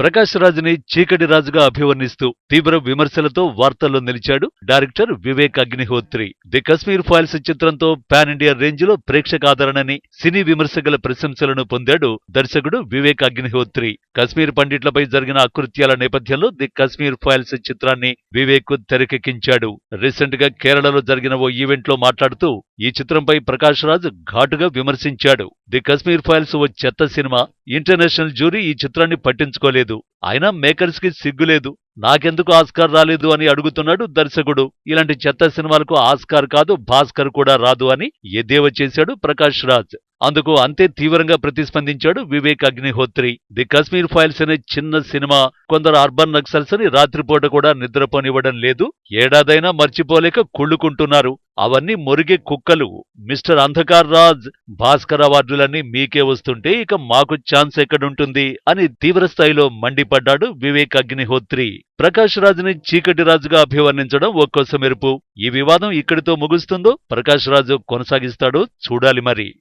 ప్రకాష్ రాజుని చీకటి రాజుగా అభివర్ణిస్తూ తీవ్ర విమర్శలతో వార్తల్లో నిలిచాడు director Vivek Agnihotri. The Kashmir files చిత్రంతో పాన్ ఇండియా రేంజ్లో ప్రేక్షక ఆదరణని సినీ విమర్శకుల ప్రశంసలను పొందాడు దర్శకుడు వివేక్ అగ్నిహోత్రి. కశ్మీర్ పండిట్లపై జరిగిన అకృత్యాల నేపథ్యంలో ది కశ్మీర్ ఫైల్స్ చిత్రాన్ని వివేక్ తెరకెక్కించాడు. రీసెంట్గా కేరళలో జరిగిన ఓ ఈవెంట్లో మాట్లాడుతూ ఈ చిత్రంపై ప్రకాష్ రాజ్ ఘాటుగా విమర్శించాడు. ది కశ్మీర్ ఫైల్స్ ఓ చెత్త సినిమా. ఇంటర్నేషనల్ జ్యూరీ ఈ చిత్రాన్ని పట్టించుకోలేదు. అయినా మేకర్స్కి సిగ్గులేదు నాకెందుకు ఆస్కార్ రాలేదు అని అడుగుతున్నాడు దర్శకుడు. ఇలాంటి చెత్త సినిమాలకు ఆస్కార్ కాదు భాస్కర్ కూడా రాదు అని ఎద్దేవా చేశాడు ప్రకాష్ రాజ్. అందుకు అంతే తీవ్రంగా ప్రతిస్పందించాడు వివేక్ అగ్నిహోత్రి. ది కశ్మీర్ ఫైల్స్ అనే చిన్న సినిమా కొందరు అర్బన్ నక్సల్స్ అని రాత్రిపూట కూడా నిద్రపోనివ్వడం లేదు. ఏడాదైనా మర్చిపోలేక కుళ్ళుకుంటున్నారు. అవన్నీ మురిగే కుక్కలు. మిస్టర్ అంధకార్ రాజ్ భాస్కర్ అవార్డులన్నీ మీకే వస్తుంటే ఇక మాకు ఛాన్స్ ఎక్కడుంటుంది అని తీవ్రస్థాయిలో మండిపడ్డాడు వివేక్ అగ్నిహోత్రి. ప్రకాష్ రాజుని చీకటి రాజుగా అభివర్ణించడం ఒక్కోస మెరుపు ఈ వివాదం ఇక్కడితో ముగుస్తుందో ప్రకాష్ రాజు కొనసాగిస్తాడో చూడాలి మరి.